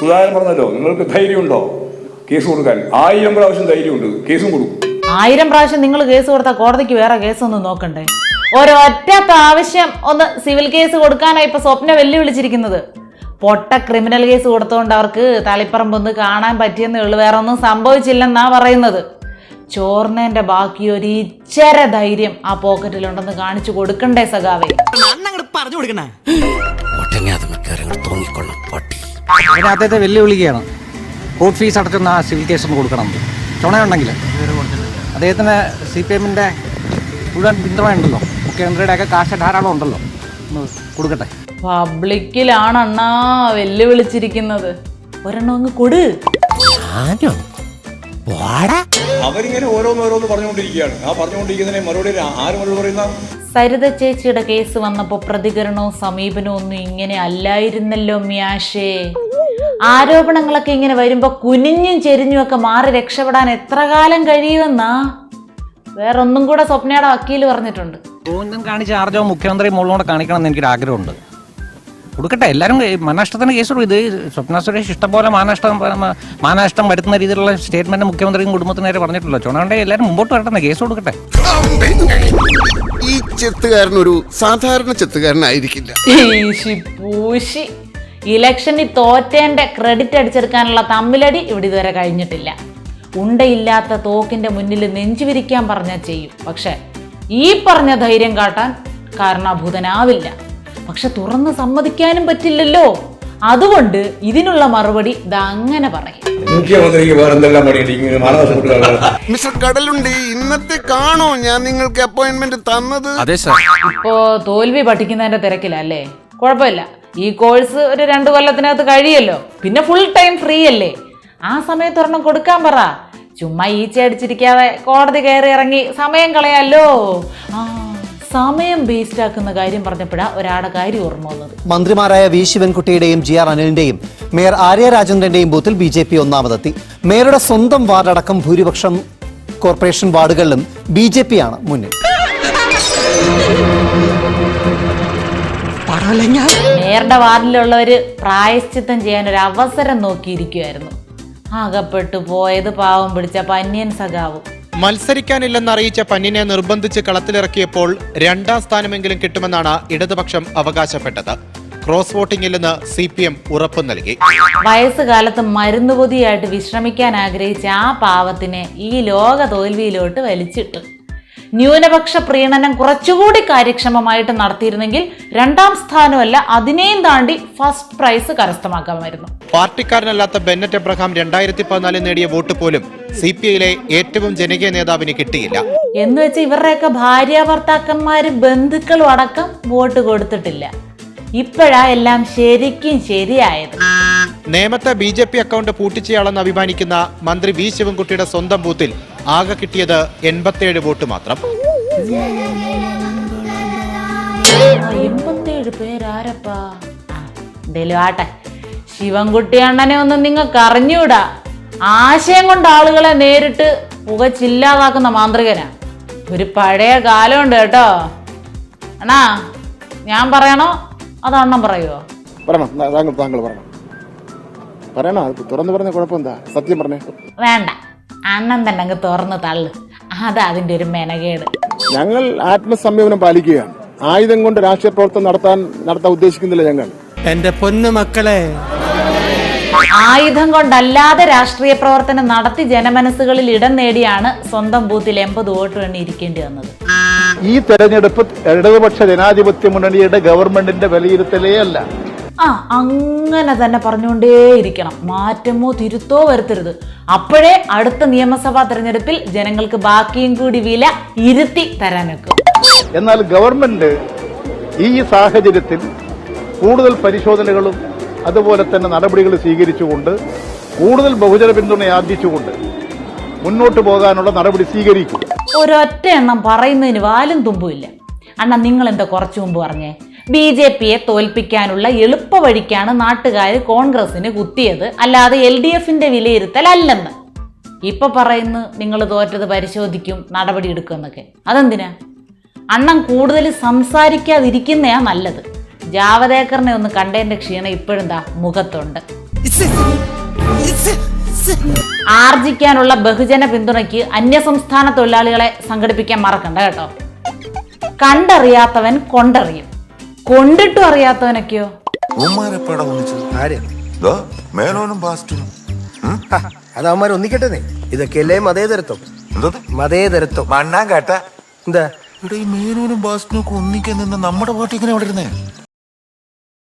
സുധാകരൻ പറഞ്ഞല്ലോ നിങ്ങൾക്ക് ധൈര്യമുണ്ടോ? കേസ് കൊടുക്കാൻ. ആയിരം പ്രാവശ്യം ധൈര്യമുണ്ട്. കേസും കൊടുക്കും. ആയിരം പ്രാവശ്യം നിങ്ങൾ കേസ് കൊടുത്താൽ കോടതിക്ക് വേറെ കേസൊന്നും നോക്കണ്ടേ? ഒരൊറ്റ പ്രാവശ്യം ഒന്ന് സിവിൽ കേസ് കൊടുക്കാനാണ് ഇപ്പൊ സ്വപ്ന വെല്ലുവിളിച്ചിരിക്കുന്നത്. പൊട്ട ക്രിമിനൽ കേസ് കൊടുത്തോണ്ട് അവർക്ക് തളിപ്പറമ്പ് ഒന്ന് കാണാൻ പറ്റിയെന്നേ ഉള്ളൂ. വേറെ ഒന്നും സംഭവിച്ചില്ലെന്നാ പറയുന്നത്. ചോർന്നേന്റെ ബാക്കി ഒരു ഇച്ചര ധൈര്യം ആ പോക്കറ്റിലുണ്ടെന്ന് കാണിച്ചു കൊടുക്കണ്ടേ സഖാവേ? പറഞ്ഞു കൊടുക്കണേ. ഒട്ടനെ അത് മിക്കവാറും തോന്നിക്കൊള്ളും പട്ടി പിന്നെ അദ്ദേഹത്തെ വെല്ലുവിളിക്കുകയാണ് കോർട്ട് ഫീസ് അടച്ചൊന്ന് ആ സിവിൽ കേസ് ഒന്ന് കൊടുക്കണം. ചുണയുണ്ടെങ്കിൽ അദ്ദേഹത്തിന് സി പി എമ്മിന്റെ മുഴുവൻ പിന്തുണയുണ്ടല്ലോ. മുഖ്യമന്ത്രിയുടെ ഒക്കെ കാശ് ധാരാളം ഉണ്ടല്ലോ. ഒന്ന് കൊടുക്കട്ടെ. പബ്ലിക്കിലാണ് അണ്ണാ വെല്ലുവിളിച്ചിരിക്കുന്നത്. ഒരെണ്ണം അങ്ങ് കൊടു. അവരിങ്ങനെ ഓരോന്നോരോന്ന് പറഞ്ഞുകൊണ്ടിരിക്കുകയാണ്. ആ പറഞ്ഞുകൊണ്ടിരിക്കുന്നതിനെ മറുപടി ആര് മറുപടി പറയുന്ന? സരിത ചേച്ചിയുടെ കേസ് വന്നപ്പോൾ പ്രതികരണവും സമീപനവും ഒന്നും ഇങ്ങനെ അല്ലായിരുന്നല്ലോ മ്യാഷേ. ആരോപണങ്ങളൊക്കെ ഇങ്ങനെ വരുമ്പോ കുനിഞ്ഞും ചെരിഞ്ഞും ഒക്കെ മാറി രക്ഷപ്പെടാൻ എത്ര കാലം കഴിയുമെന്നാ? വേറൊന്നും കൂടെ സ്വപ്നയുടെ വക്കീൽ പറഞ്ഞിട്ടുണ്ട്. കാണിച്ച ആർജോ മുഖ്യമന്ത്രി മുകളിലൂടെ കാണിക്കണം എന്ന് എനിക്കൊരു ആഗ്രഹമുണ്ട് കൊടുക്കട്ടെ. എല്ലാവരും മാനനഷ്ടത്തിന് കേസ് കൊടുക്കും. ഇത് സ്വപ്ന സുരേഷ് ഇഷ്ടംപോലെ മാനനഷ്ടം മാനനഷ്ടം വരുത്തുന്ന രീതിയിലുള്ള സ്റ്റേറ്റ്മെന്റ് മുഖ്യമന്ത്രിയും കുടുംബത്തിന് നേരെ പറഞ്ഞിട്ടുള്ളൂ. ചുണകണ്ടെ എല്ലാവരും മുമ്പോട്ട് വരട്ടെ. കേസ് കൊടുക്കട്ടെ. ഈ ചെത്തുകാരൻ ഒരു സാധാരണ ചെത്തുകാരനായിരിക്കില്ല. ഇലക്ഷനിൽ തോറ്റേന്റെ ക്രെഡിറ്റ് അടിച്ചെടുക്കാനുള്ള തമ്മിലടി ഇവിടെ ഇതുവരെ കഴിഞ്ഞിട്ടില്ല. ഉണ്ടയില്ലാത്ത തോക്കിന്റെ മുന്നിൽ നെഞ്ചുവിരിക്കാൻ പറഞ്ഞാൽ ചെയ്യും. പക്ഷെ ഈ പറഞ്ഞ ധൈര്യം കാട്ടാൻ കാരണഭൂതനാവില്ല. പക്ഷെ തുറന്ന് സമ്മതിക്കാനും പറ്റില്ലല്ലോ. അതുകൊണ്ട് ഇതിനുള്ള മറുപടി ഇതാ അങ്ങനെ പറയും. മുഖ്യമന്ത്രിക്ക് മിസ്റ്റർ കടലുണ്ടി ഇന്നത്തെ കാണോ? ഞാൻ നിങ്ങൾക്ക് അപ്പോയിന്റ്മെന്റ് തന്നത്. അതെ സാർ ഇപ്പോ തോൽവി പഠിക്കുന്നതിന്റെ തിരക്കിലല്ലേ? കുഴപ്പമില്ല. ഈ കോഴ്സ് ഒരു രണ്ടു കൊല്ലത്തിനകത്ത് കഴിയല്ലോ. പിന്നെ ഫുൾ ടൈം ഫ്രീ അല്ലേ? ആ സമയത്ത് ഒരെണ്ണം കൊടുക്കാൻ പറ. ചുമ്മാ ഈച്ച അടിച്ചിരിക്കാതെ കോടതി കയറി ഇറങ്ങി സമയം കളയാലോ? ആ. സമയം വേസ്റ്റ് ആക്കുന്ന കാര്യം പറഞ്ഞപ്പോഴാണ് ഒരാളുടെ കാര്യം ഓർമ്മ വന്നത്. മന്ത്രിമാരായ വി ശിവൻകുട്ടിയുടെയും ജി ആർ അനിലിന്റെയും മേയർ ആര്യ രാജേന്ദ്രന്റെയും ബൂത്തിൽ ബി ജെ പി ഒന്നാമതെത്തി. മേയറുടെ സ്വന്തം വാർഡടക്കം ഭൂരിപക്ഷം കോർപ്പറേഷൻ വാർഡുകളിലും ബി ജെ പി ആണ് മുന്നിൽ. മേയറുടെ വാർഡിലുള്ളവര് പ്രായശ്ചിത്തം ചെയ്യാൻ ഒരു അവസരം നോക്കിയിരിക്കുമായിരുന്നു അകപ്പെട്ടു പോയത് പാവം പിടിച്ച പന്യൻ സഖാവും. മത്സരിക്കാനില്ലെന്നറിയിച്ച പന്നിനെ നിർബന്ധിച്ച് കളത്തിലിറക്കിയപ്പോൾ രണ്ടാം സ്ഥാനമെങ്കിലും കിട്ടുമെന്നാണ് ഇടതുപക്ഷം അവകാശപ്പെട്ടത്. ക്രോസ് വോട്ടിംഗില്ലെന്ന് സി പി എം ഉറപ്പു നൽകി. വയസ്സുകാലത്ത് മരുന്നുപൊതിയായിട്ട് വിശ്രമിക്കാൻ ആഗ്രഹിച്ച ആ പാവത്തിനെ ഈ ലോക തോൽവിയിലോട്ട് വലിച്ചിട്ടു. ന്യൂനപക്ഷ പ്രീണനം കുറച്ചുകൂടി കാര്യക്ഷമമായിട്ട് നടത്തിയിരുന്നെങ്കിൽ രണ്ടാം സ്ഥാനമല്ല അതിനെയും താണ്ടി ഫസ്റ്റ് പ്രൈസ് കരസ്ഥമാക്കാമായിരുന്നു. പാർട്ടിക്കാരനല്ലാത്ത ബെന്നറ്റ് എബ്രഹാം രണ്ടായിരത്തി പതിനാലിൽ നേടിയ വോട്ട് പോലും സി പി ഐയിലെ ഏറ്റവും ജനകീയ നേതാവിന് കിട്ടിയില്ല. എന്ന് വെച്ചാൽ ഇവരുടെയൊക്കെ ഭാര്യ ഭർത്താക്കന്മാര് ബന്ധുക്കളും അടക്കം വോട്ട് കൊടുത്തിട്ടില്ല. ഇപ്പോഴാ എല്ലാം ശരിക്കും ശരിയായത്. നേമത്തെ ബി ജെ പി അക്കൗണ്ട് പൂട്ടിച്ചയാളെന്ന് അഭിമാനിക്കുന്ന മന്ത്രി വി ശിവൻകുട്ടിയുടെ സ്വന്തം ബൂത്തിൽ ആകെ കിട്ടിയത് എൺപത്തിയേഴ് വോട്ട് മാത്രം. ആ, എൺപത്തേഴ് പേരാരപ്പാ? ആ, എന്തേലും ആട്ടെ. ശിവൻകുട്ടി അണ്ണനെ ഒന്നും നിങ്ങൾക്ക് അറിഞ്ഞൂടാ. ആശയം കൊണ്ട് ആളുകളെ നേരിട്ട് പുകച്ചില്ലാതാക്കുന്ന മാന്ത്രികനാ. ഒരു പഴയ കാലമുണ്ട് കേട്ടോ. അണ്ണാ ഞാൻ പറയണോ? അത് അണ്ണൻ പറയുമോ പറയണം. താങ്കൾ താങ്കൾ പറയണം. പറയണോ? അത് തുറന്നു പറഞ്ഞ കുഴപ്പമെന്താ? സത്യം പറഞ്ഞേ. വേണ്ട. അണ്ണൻ തന്നെ അങ്ങ് തുറന്ന് തള്ളു. അതാ അതിന്റെ ഒരു മെനകേട്. ഞങ്ങൾ ആത്മസംയമനം പാലിക്കുകയാണ്. ആയുധം കൊണ്ട് രാഷ്ട്രീയ പ്രവർത്തനം നടത്താൻ നടത്താൻ ഉദ്ദേശിക്കുന്നില്ല ഞങ്ങൾ. എന്റെ പൊന്നു മക്കളെ. ആയുധം കൊണ്ടല്ലാതെ രാഷ്ട്രീയ പ്രവർത്തനം നടത്തി ജനമനസ്സുകളിൽ ഇടം നേടിയാണ് സ്വന്തം ബൂത്തിൽ എൺപത് വോട്ട് വേണ്ടി ഇരിക്കേണ്ടി വന്നത്. ഈ തെരഞ്ഞെടുപ്പ് ഇടതുപക്ഷ ജനാധിപത്യ മുന്നണിയുടെ ഗവൺമെന്റിന്റെ വിലയിരുത്തലേ അല്ല. ആ അങ്ങനെ തന്നെ പറഞ്ഞുകൊണ്ടേയിരിക്കണം. മാറ്റമോ തിരുത്തോ വരുത്തരുത്. അപ്പോഴേ അടുത്ത നിയമസഭാ തെരഞ്ഞെടുപ്പിൽ ജനങ്ങൾക്ക് ബാക്കിയും കൂടി വില ഇരുത്തി തരാനൊക്കും എന്നാൽ ഗവൺമെന്റ് ഈ സാഹചര്യത്തിൽ കൂടുതൽ പരിശോധനകളും അതുപോലെ തന്നെ നടപടികൾ സ്വീകരിച്ചുകൊണ്ട് കൂടുതൽ ബഹുജന പിന്തുണ ആർജിച്ചുകൊണ്ട് മുന്നോട്ട് പോകാനുള്ള നടപടി സ്വീകരിക്കും. ഒരൊറ്റ എണ്ണം പറയുന്നതിന് വാലും തുമ്പുമില്ല അണ്ണ നിങ്ങൾ എന്താ കുറച്ചു മുമ്പ് പറഞ്ഞേ? ബി ജെ പിയെ തോൽപ്പിക്കാനുള്ള എളുപ്പ വഴിക്കാണ് നാട്ടുകാർ കോൺഗ്രസിന് കുത്തിയത്. അല്ലാതെ എൽ ഡി എഫിന്റെ വിലയിരുത്തൽ അല്ലെന്ന്. ഇപ്പൊ പറയുന്നു നിങ്ങൾ തോറ്റത് പരിശോധിക്കും നടപടി എടുക്കുമെന്നൊക്കെ. അതെന്തിനാ? അണ്ണം കൂടുതൽ സംസാരിക്കാതിരിക്കുന്നയാ നല്ലത്. ജാവദേക്കറിനെ ഒന്ന് കണ്ടതിന്റെ ക്ഷീണം ഇപ്പോഴും താ മുഖത്തുണ്ട്. ആർജിക്കാനുള്ള ബഹുജന പിന്തുണയ്ക്ക് അന്യസംസ്ഥാന തൊഴിലാളികളെ സംഘടിപ്പിക്കാൻ മറക്കണ്ട കേട്ടോ. കണ്ടറിയാത്തവൻ കൊണ്ടറിയും. കൊണ്ടിട്ടും അറിയാത്തവനൊക്കെയോ? ഉമ്മാരെപ്പാടാ ഒന്നിച്ചത് ആര്? ദാ, മേനോനും ബാസ്റ്റിനും. അത് അവന്മാർ ഒന്നിക്കട്ടെ ഇതൊക്കെയല്ലേ മതേതരത്വം? എന്തോ മതേതരത്വം. മണ്ണാൻ കേട്ട? എന്താ? ഇവിടെ ഈ മേനോനും ബാസ്റ്റിനും ഒക്കെ ഒന്നിക്കാൻ നിന്ന് നമ്മുടെ പാർട്ടി ഇങ്ങനെ അവിടെ ഇരുന്നേ?